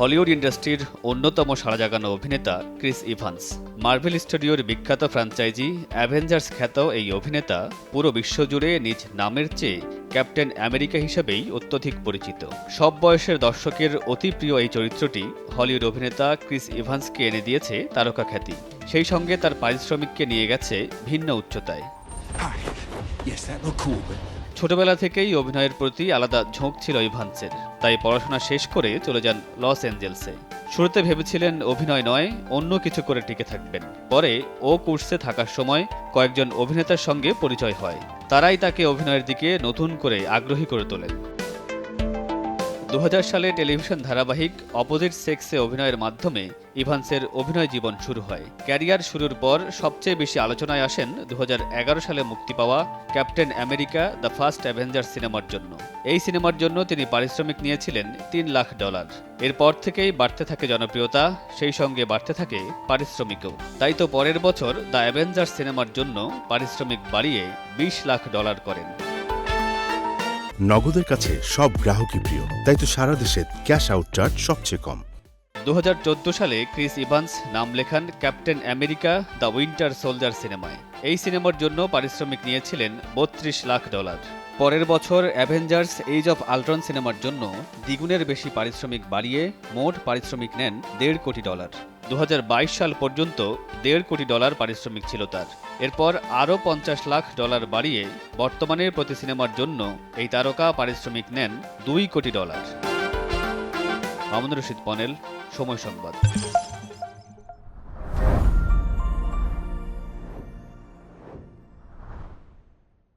Hollywood ইন্ডাস্ট্রির অন্যতম সাড়া জাগানো অভিনেতা ক্রিস ইভান্স। মার্ভেল স্টুডিওর বিখ্যাত ফ্র্যাঞ্চাইজি অ্যাভেঞ্জার্স খ্যাত এই অভিনেতা পুরো বিশ্বজুড়ে নিজ নামের চেয়ে ক্যাপ্টেন আমেরিকা হিসেবেই অত্যধিক পরিচিত। সব বয়সের দর্শকের অতি প্রিয় এই চরিত্রটি হলিউড অভিনেতা ক্রিস ইভান্সকে এনে দিয়েছে তারকা খ্যাতি। সেই সঙ্গে তার পারিশ্রমিককে নিয়ে গেছে ভিন্ন উচ্চতায়। ছোটবেলা থেকেই অভিনয়ের প্রতি আলাদা ঝোঁক ছিল ইভান্সের। তাই পড়াশোনা শেষ করে চলে যান লস অ্যাঞ্জেলসে। শুরুতে ভেবেছিলেন অভিনয় নয়, অন্য কিছু করে টিকে থাকবেন। পরে ও কোর্সে থাকার সময় কয়েকজন অভিনেতার সঙ্গে পরিচয় হয়। তারাই তাকে অভিনয়ের দিকে নতুন করে আগ্রহী করে তোলেন। দু হাজার সালে টেলিভিশন ধারাবাহিক অপোজিট সেক্সে অভিনয়ের মাধ্যমে ইভান্সের অভিনয় জীবন শুরু হয়। ক্যারিয়ার শুরুর পর সবচেয়ে বেশি আলোচনায় আসেন দু হাজার এগারো সালে মুক্তি পাওয়া Captain America the First Avenger সিনেমার জন্য। এই সিনেমার জন্য তিনি পারিশ্রমিক নিয়েছিলেন তিন লাখ ডলার। এরপর থেকেই বাড়তে থাকে জনপ্রিয়তা, সেই সঙ্গে বাড়তে থাকে পারিশ্রমিকও। তাই তো পরের বছর দ্য অ্যাভেঞ্জার সিনেমার জন্য পারিশ্রমিক বাড়িয়ে বিশ লাখ ডলার করেন। নগদের কাছে সব গ্রাহকই প্রিয়। তাই তো সারা দেশে ক্যাশ আউট চার্জ সবচেয়ে কম। দু হাজার চোদ্দ সালে ক্রিস ইভান্স নাম লেখান Captain America the Winter Soldier সিনেমায়। এই সিনেমার জন্য পারিশ্রমিক নিয়েছিলেন বত্রিশ লাখ ডলার। পরের বছর অ্যাভেঞ্জার্স এইজ অফ আলট্রন সিনেমার জন্য দ্বিগুণের বেশি পারিশ্রমিক বাড়িয়ে মোট পারিশ্রমিক নেন দেড় কোটি ডলার। দু হাজার বাইশ সাল পর্যন্ত দেড় কোটি ডলার পারিশ্রমিক ছিল তার। এরপর আরও পঞ্চাশ লাখ ডলার বাড়িয়ে বর্তমানের প্রতি সিনেমার জন্য এই তারকা পারিশ্রমিক নেন দুই কোটি ডলার। মামুন রশিদ পনেল, সময় সংবাদ।